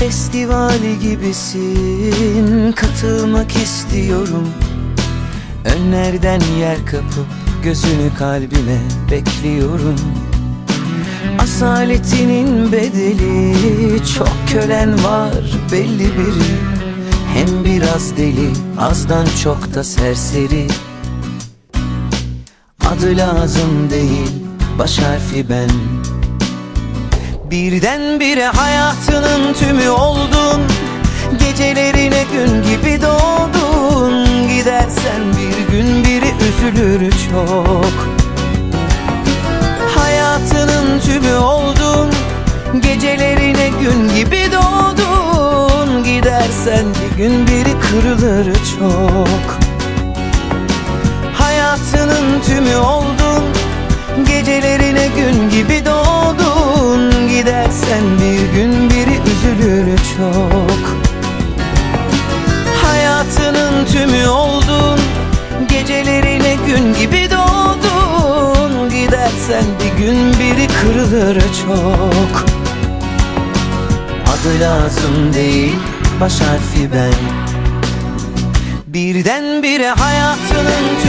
Festivali gibisin. Katılmak istiyorum. Önlerden yer kapıp Gözünü kalbime bekliyorum. Asaletinin bedeli Çok kölen var belli biri Hem biraz deli Azdan çok da serseri. Adı lazım değil Baş harfi ben Birdenbire hayatının tümü oldun. Gecelerine gün gibi doğdun. Gidersen bir gün biri üzülür çok. Hayatının tümü oldun. Gecelerine gün gibi doğdun. Gidersen bir gün biri kırılır çok. Hayatının tümü oldun. Gecelerine gün gibi doğdun üzülür çok. Hayatının tümü oldun Gecelerine gün gibi doğdun. Gidersen bir gün biri kırılır çok. Adı lazım değil baş harfi ben. Birdenbire hayatının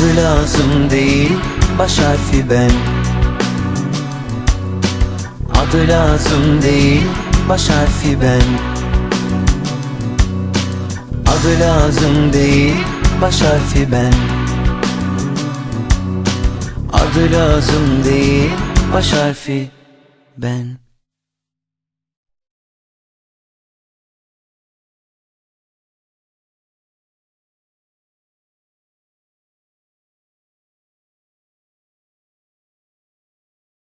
Adı lazım değil baş harfi ben. Adı lazım değil baş harfi ben. Adı lazım değil baş harfi ben. Adı lazım değil baş harfi ben